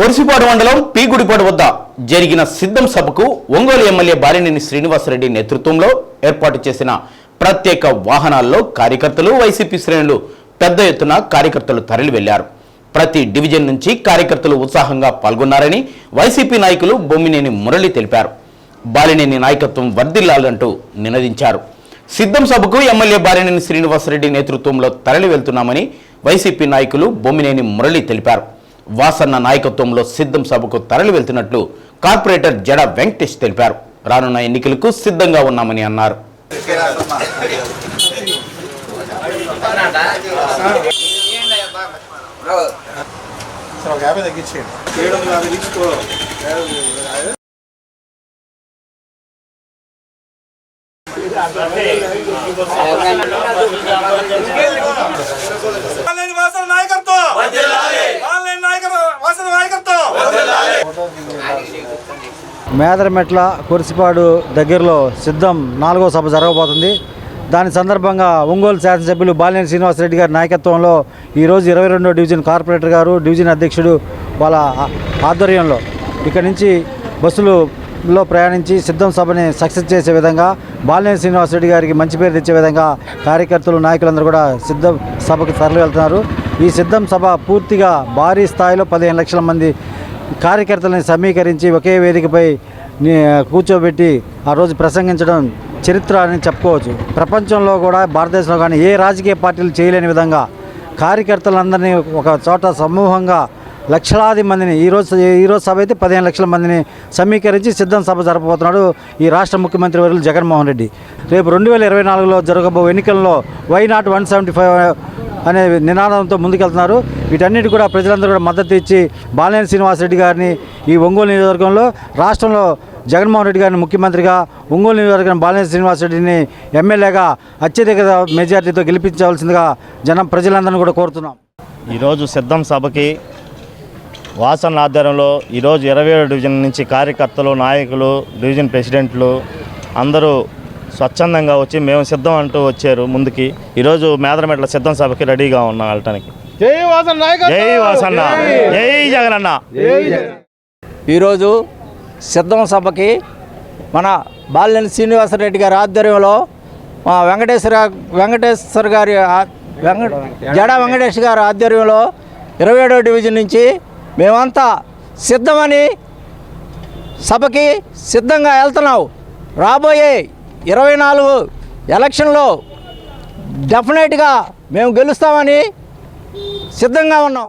కొరిసిపాడు మండలం పీగుడిపాడు వద్ద జరిగిన సిద్ధం సభకు ఒంగోలు ఎమ్మెల్యే బాలినేని శ్రీనివాసరెడ్డి నేతృత్వంలో ఏర్పాటు చేసిన ప్రత్యేక వాహనాల్లో కార్యకర్తలు వైసీపీ శ్రేణులు పెద్ద ఎత్తున కార్యకర్తలు తరలి వెళ్ళారు ప్రతి డివిజన్ నుంచి కార్యకర్తలు ఉత్సాహంగా పాల్గొన్నారని వైసీపీ నాయకులు బొమ్మినేని మురళి తెలిపారు. బాలినేని నాయకత్వం వర్ధిల్లాలంటూ నినదించారు. సిద్ధం సభకు ఎమ్మెల్యే బాలినేని శ్రీనివాసరెడ్డి నేతృత్వంలో తరలి వెళ్తున్నామని వైసీపీ నాయకులు బొమ్మినేని మురళి తెలిపారు. వాసన్న నాయకత్వంలో సిద్ధం సభకు తరలి వెళ్తున్నట్లు కార్పొరేటర్ జడ వెంకటేష్ తెలిపారు. రానున్న ఎన్నికలకు సిద్ధంగా ఉన్నామని అన్నారు సార్ ఒక యాభై తగ్గించేయండి ఏడు వందల యాభై తీసుకో ఆన్లైన్ వాసన నాయకత్వం ఆన్లైన్ నాయకత్వం వాసన నాయకత్వం మేదరమెట్ల కురిసిపాడు దగ్గరలో సిద్ధం నాలుగో సభ జరగబోతుంది. దాని సందర్భంగా ఒంగోలు శాసనసభ్యులు బాలినేని శ్రీనివాసరెడ్డి గారి నాయకత్వంలో ఈరోజు ఇరవై రెండో డివిజన్ కార్పొరేటర్ గారు డివిజన్ అధ్యక్షుడు వాళ్ళ ఆధ్వర్యంలో ఇక్కడ నుంచి బస్సులులో ప్రయాణించి సిద్ధం సభని సక్సెస్ చేసే విధంగా బాలినేని శ్రీనివాసరెడ్డి గారికి మంచి పేరు తెచ్చే విధంగా కార్యకర్తలు నాయకులందరూ కూడా సిద్ధం సభకు తరలి వెళ్తున్నారు ఈ సిద్ధం సభ పూర్తిగా భారీ స్థాయిలో పదిహేను లక్షల మంది కార్యకర్తలను సమీకరించి ఒకే వేదికపై కూర్చోబెట్టి ఆ రోజు ప్రసంగించడం చరిత్ర అని చెప్పుకోవచ్చు. ప్రపంచంలో కూడా భారతదేశంలో కానీ ఏ రాజకీయ పార్టీలు చేయలేని విధంగా కార్యకర్తలందరినీ ఒక చోట సమూహంగా లక్షలాది మందిని ఈరోజు ఈరోజు సభ అయితే పదిహేను లక్షల మందిని సమీకరించి సిద్ధం సభ జరపబోతున్నాడు ఈ రాష్ట్ర ముఖ్యమంత్రి వర్యులు జగన్మోహన్ రెడ్డి. రేపు రెండు వేల ఇరవై నాలుగులో జరగబో ఎన్నికల్లో why not one seventy five అనే నినాదంతో ముందుకెళ్తున్నారు. వీటన్నిటి కూడా ప్రజలందరూ కూడా మద్దతు ఇచ్చి బాలినేని శ్రీనివాసరెడ్డి గారిని ఈ ఒంగోలు నియోజకవర్గంలో రాష్ట్రంలో జగన్మోహన్ రెడ్డి గారిని ముఖ్యమంత్రిగా ఒంగోలు నియోజకవర్గం బాలినేని శ్రీనివాసరెడ్డిని ఎమ్మెల్యేగా అత్యధిక మెజార్టీతో గెలిపించవలసిందిగా జనం ప్రజలందరినీ కూడా కోరుతున్నాం. ఈరోజు సిద్ధం సభకి వాసన ఆధ్వర్యంలో ఈరోజు ఇరవై ఏడు డివిజన్ నుంచి కార్యకర్తలు నాయకులు డివిజన్ ప్రెసిడెంట్లు అందరూ స్వచ్ఛందంగా వచ్చి మేము సిద్ధం అంటూ వచ్చారు ముందుకి. ఈరోజు మేదరమెట్ల సిద్ధం సభకి రెడీగా ఉన్నాం వెళ్ళటానికి. జై వాసన నాయకత్వం! జై వాసన్న జై! జగనన్న ఈరోజు సిద్ధం సభకి మన బాలినేని శ్రీనివాసరెడ్డి గారి ఆధ్వర్యంలో మా వెంకటేశ్వర వెంకటేశ్వర గారి ఆ- వెంక జడ వెంకటేష్ గారి ఆధ్వర్యంలో ఇరవై ఏడో డివిజన్ నుంచి మేమంతా సిద్ధమని సభకి సిద్ధంగా వెళ్తున్నాం. రాబోయే ఇరవై నాలుగు ఎలక్షన్లో డెఫినెట్గా మేము గెలుస్తామని సిద్ధంగా ఉన్నాం.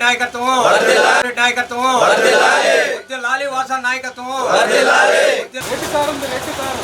నాయకత్వం నాయకత్వం లాలి వాస నాయకత్వం రెడ్డి సార్ ఉంది రెడ్డి సార్